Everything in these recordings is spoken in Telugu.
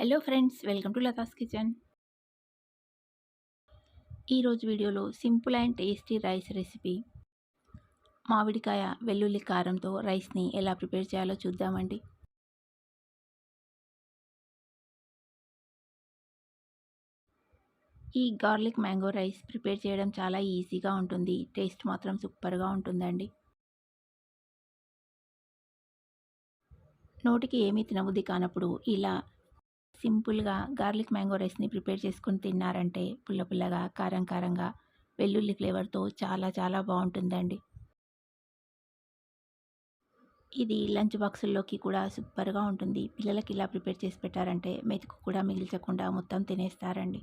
Hello friends welcome to Latha's kitchen ఈరోజు వీడియోలో simple and tasty rice recipe. మామిడికాయ వెల్లుల్లి కారంతో రైస్ని ఎలా ప్రిపేర్ చేయాలో చూద్దామండి. ఈ గార్లిక్ మ్యాంగో రైస్ ప్రిపేర్ చేయడం చాలా ఈజీగా ఉంటుంది. టేస్ట్ మాత్రం సూపర్గా ఉంటుందండి. నోటికి ఏమీ తినబుద్ధి కానప్పుడు ఇలా సింపుల్గా గార్లిక్ మ్యాంగో రైస్ని ప్రిపేర్ చేసుకుని తిన్నారంటే పుల్ల పుల్లగా కారం కారంగా వెల్లుల్లి ఫ్లేవర్తో చాలా చాలా బాగుంటుందండి. ఇది లంచ్ బాక్సుల్లోకి కూడా సూపర్గా ఉంటుంది. పిల్లలకి ఇలా ప్రిపేర్ చేసి పెట్టారంటే మెతుకు కూడా మిగిల్చకుండా మొత్తం తినేస్తారండి.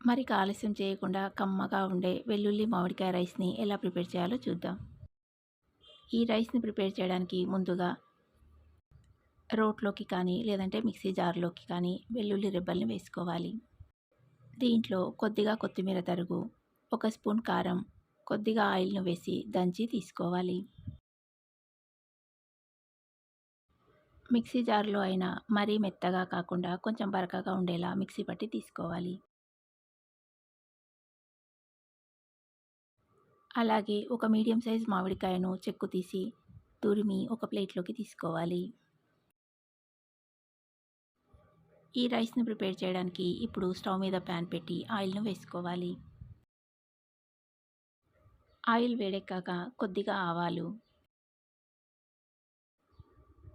మరి ఆలస్యం చేయకుండా కమ్మగా ఉండే వెల్లుల్లి మామిడికాయ రైస్ని ఎలా ప్రిపేర్ చేయాలో చూద్దాం. ఈ రైస్ని ప్రిపేర్ చేయడానికి ముందుగా రోట్లోకి కానీ లేదంటే మిక్సీ జార్లోకి కానీ వెల్లుల్లి రెబ్బల్ని వేసుకోవాలి. దీంట్లో కొద్దిగా కొత్తిమీర తరుగు ఒక స్పూన్ కారం కొద్దిగా ఆయిల్ను వేసి దంచి తీసుకోవాలి. మిక్సీ జార్లో అయినా మరీ మెత్తగా కాకుండా కొంచెం బరకగా ఉండేలా మిక్సీ పట్టి తీసుకోవాలి. అలాగే ఒక మీడియం సైజ్ మామిడికాయను చెక్కు తీసి తురిమి ఒక ప్లేట్లోకి తీసుకోవాలి. ఈ రైస్ని ప్రిపేర్ చేయడానికి ఇప్పుడు స్టవ్ మీద ప్యాన్ పెట్టి ఆయిల్ను వేసుకోవాలి. ఆయిల్ వేడెక్కాక కొద్దిగా ఆవాలు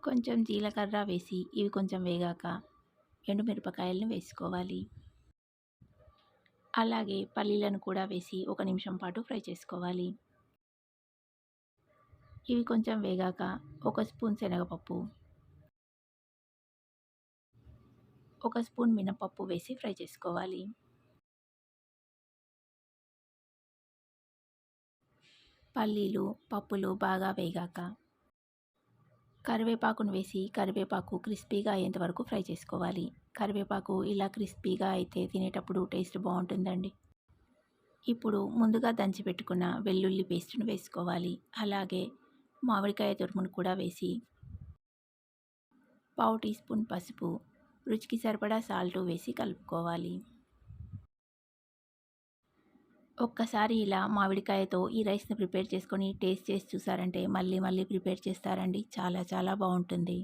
కొంచెం జీలకర్ర వేసి ఇవి కొంచెం వేగాక ఎండుమిరపకాయలను వేసుకోవాలి. అలాగే పల్లీలను కూడా వేసి ఒక నిమిషం పాటు ఫ్రై చేసుకోవాలి. ఇవి కొంచెం వేగాక ఒక స్పూన్ శనగపప్పు ఒక స్పూన్ మినపప్పు వేసి ఫ్రై చేసుకోవాలి. పల్లీలు పప్పులు బాగా వేగాక కరివేపాకును వేసి కరివేపాకు క్రిస్పీగా అయ్యేంత వరకు ఫ్రై చేసుకోవాలి. కరివేపాకు ఇలా క్రిస్పీగా అయితే తినేటప్పుడు టేస్ట్ బాగుంటుందండి. ఇప్పుడు ముందుగా దంచి పెట్టుకున్న వెల్లుల్లి పేస్ట్ను వేసుకోవాలి. అలాగే మామిడికాయ తురుమును కూడా వేసి పావు టీ స్పూన్ పసుపు రుచికి సరిపడా సాల్ట్ వేసి కలుపుకోవాలి. ఒక్కసారి ఇలా మామిడికాయతో ఈ రైస్ని ప్రిపేర్ చేసుకొని టేస్ట్ చేసి చూసారంటే మళ్ళీ మళ్ళీ ప్రిపేర్ చేస్తారండి. చాలా చాలా బాగుంటుంది.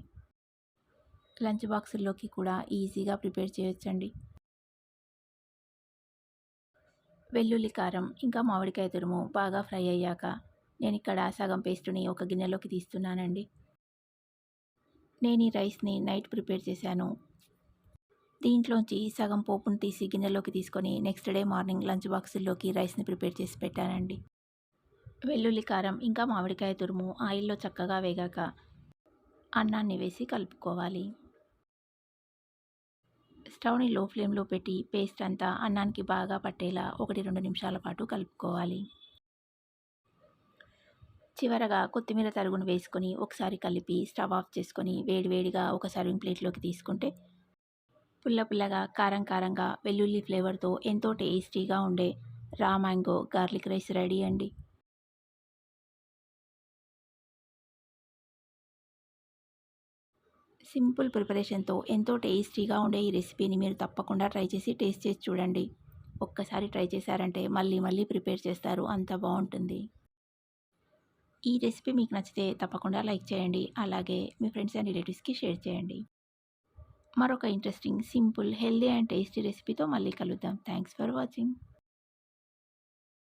లంచ్ బాక్సుల్లోకి కూడా ఈజీగా ప్రిపేర్ చేయొచ్చండి. వెల్లుల్లి కారం ఇంకా మామిడికాయ తురుము బాగా ఫ్రై అయ్యాక నేను ఇక్కడ సగం పేస్టుని ఒక గిన్నెలోకి తీస్తున్నానండి. నేను ఈ రైస్ని నైట్ ప్రిపేర్ చేశాను. దీంట్లోంచి సగం పోపును తీసి గిన్నెలోకి తీసుకొని నెక్స్ట్ డే మార్నింగ్ లంచ్ బాక్సుల్లోకి రైస్ని ప్రిపేర్ చేసి పెట్టానండి. వెల్లుల్లి కారం ఇంకా మామిడికాయ తురుము ఆయిల్లో చక్కగా వేగాక అన్నాన్ని వేసి కలుపుకోవాలి. స్టవ్ని లో ఫ్లేమ్లో పెట్టి పేస్ట్ అంతా అన్నానికి బాగా పట్టేలా ఒకటి రెండు నిమిషాల పాటు కలుపుకోవాలి. చివరగా కొత్తిమీర తరుగును వేసుకొని ఒకసారి కలిపి స్టవ్ ఆఫ్ చేసుకొని వేడివేడిగా ఒక సర్వింగ్ ప్లేట్లోకి తీసుకుంటే పుల్ల పుల్లగా కారం కారంగా వెల్లుల్లి ఫ్లేవర్తో ఎంతో టేస్టీగా ఉండే raw mango garlic rice ready అండి. సింపుల్ ప్రిపరేషన్తో ఎంతో టేస్టీగా ఉండే ఈ రెసిపీని మీరు తప్పకుండా ట్రై చేసి టేస్ట్ చేసి చూడండి. ఒక్కసారి ట్రై చేశారంటే మళ్ళీ మళ్ళీ ప్రిపేర్ చేస్తారు అంత బాగుంటుంది. ఈ రెసిపీ మీకు నచ్చితే తప్పకుండా లైక్ చేయండి అలాగే మీ ఫ్రెండ్స్ అండ్ రిలేటివ్స్కి షేర్ చేయండి. మరొక interesting simple healthy and tasty రెసిపీతో మళ్ళీ కలుద్దాం. Thanks for watching